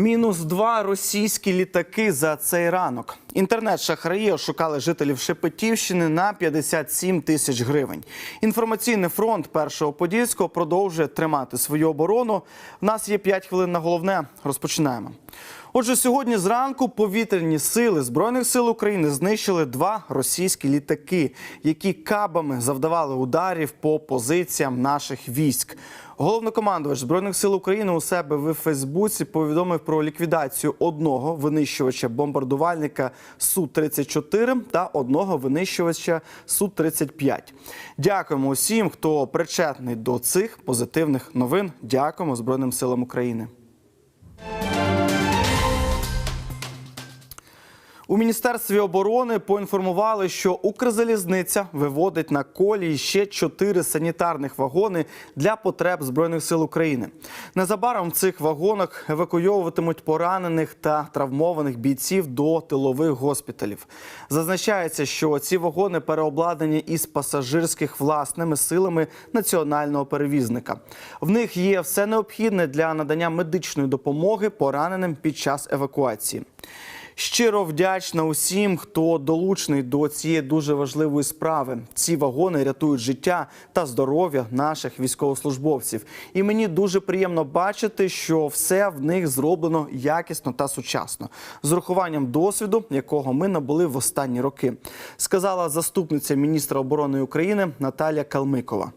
Мінус два російські літаки за цей ранок. Інтернет-шахраї ошукали жителів Шепетівщини на 57 тисяч гривень. Інформаційний фронт першого подільського продовжує тримати свою оборону. В нас є 5 хвилин на головне. Розпочинаємо. Отже, сьогодні зранку повітряні сили збройних сил України знищили два російські літаки, які кабами завдавали ударів по позиціям наших військ. Головнокомандувач збройних сил України у себе в Фейсбуці повідомив про ліквідацію одного винищувача бомбардувальника су 34 та одного винищувача су 35 Дякуємо усім, хто причетний до цих позитивних новин. Дякуємо Збройним силам України. У міністерстві оборони поінформували, що Укрзалізниця виводить на колії ще чотири санітарних вагони для потреб збройних сил України. Незабаром в цих вагонах евакуйовуватимуть поранених та травмованих бійців до тилових госпіталів. Зазначається, що ці вагони переобладнані із пасажирських власними силами національного перевізника. В них є все необхідне для надання медичної допомоги пораненим під час евакуації. Щиро вдячна усім, хто долучений до цієї дуже важливої справи. Ці вагони рятують життя та здоров'я наших військовослужбовців. І мені дуже приємно бачити, що все в них зроблено якісно та сучасно, з урахуванням досвіду, якого ми набули в останні роки, сказала заступниця міністра оборони України Наталія Калмикова.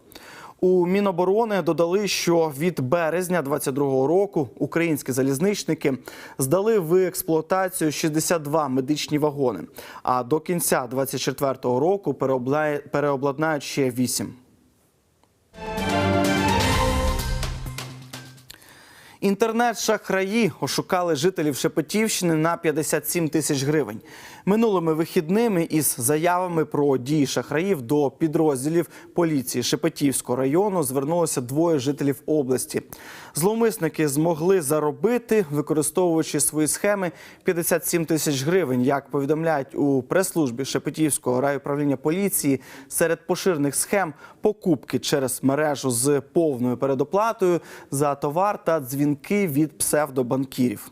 У Міноборони додали, що від березня 22-го року українські залізничники здали в експлуатацію 62 медичні вагони. А до кінця 24-го року переобла- переобладнають ще 8. Інтернет-шахраї ошукали жителів Шепетівщини на 57 тисяч гривень. Минулими вихідними із заявами про дії шахраїв до підрозділів поліції Шепетівського району звернулося двоє жителів області. Зловмисники змогли заробити, використовуючи свої схеми 57 тисяч гривень. Як повідомляють у прес-службі Шепетівського райуправління поліції, серед поширених схем покупки через мережу з повною передоплатою за товар та дзвінки від псевдобанкірів.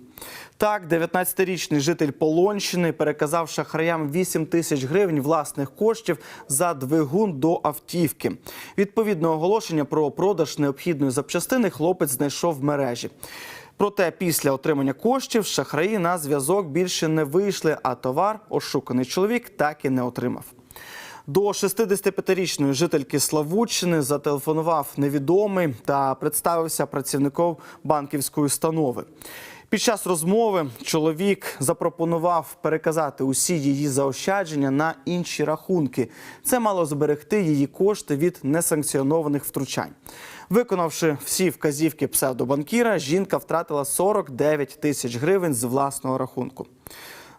Так, 19-річний житель Полонщини переказав шахраям 8 тисяч гривень власних коштів за двигун до автівки. Відповідне оголошення про продаж необхідної запчастини хлопець знайшов в мережі. Проте після отримання коштів шахраї на зв'язок більше не вийшли, а товар ошуканий чоловік так і не отримав. До 65-річної жительки Славутщини зателефонував невідомий та представився працівником банківської установи. Під час розмови чоловік запропонував переказати усі її заощадження на інші рахунки. Це мало зберегти її кошти від несанкціонованих втручань. Виконавши всі вказівки псевдобанкіра, жінка втратила 49 тисяч гривень з власного рахунку.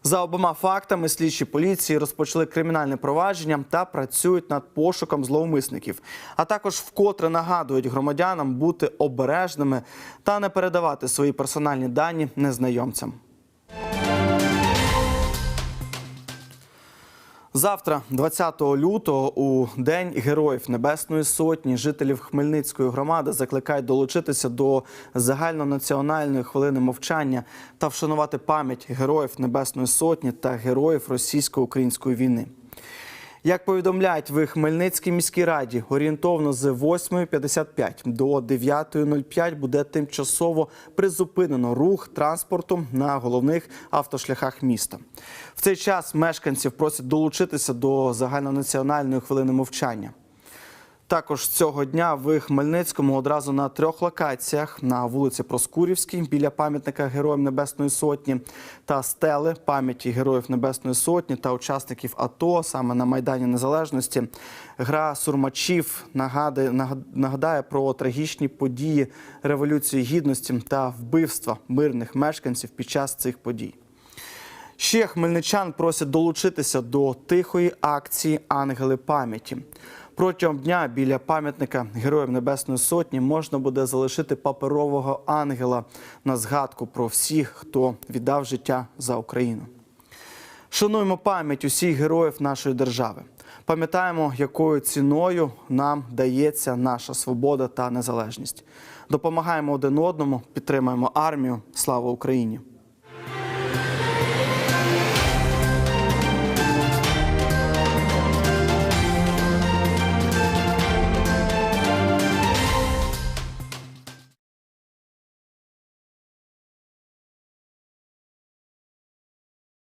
За обома фактами слідчі поліції розпочали кримінальне провадження та працюють над пошуком зловмисників, а також вкотре нагадують громадянам бути обережними та не передавати свої персональні дані незнайомцям. Завтра, 20 лютого, у день Героїв Небесної Сотні, жителів Хмельницької громади закликають долучитися до загальнонаціональної хвилини мовчання та вшанувати пам'ять героїв Небесної Сотні та героїв російсько-української війни. Як повідомляють в Хмельницькій міській раді, орієнтовно з 8.55 до 9.05 буде тимчасово призупинено рух транспорту на головних автошляхах міста. В цей час мешканців просять долучитися до загальнонаціональної хвилини мовчання. Також цього дня в Хмельницькому одразу на трьох локаціях на вулиці Проскурівській біля пам'ятника Героям Небесної Сотні та стели пам'яті Героїв Небесної Сотні та учасників АТО саме на Майдані Незалежності. Гра сурмачів нагадує, нагадає про трагічні події Революції Гідності та вбивства мирних мешканців під час цих подій. Ще хмельничан просять долучитися до тихої акції Ангели пам'яті. Протягом дня біля пам'ятника Героїв Небесної Сотні можна буде залишити паперового ангела на згадку про всіх, хто віддав життя за Україну. Шануємо пам'ять усіх героїв нашої держави. Пам'ятаємо, якою ціною нам дається наша свобода та незалежність. Допомагаємо один одному, підтримаємо армію. Слава Україні!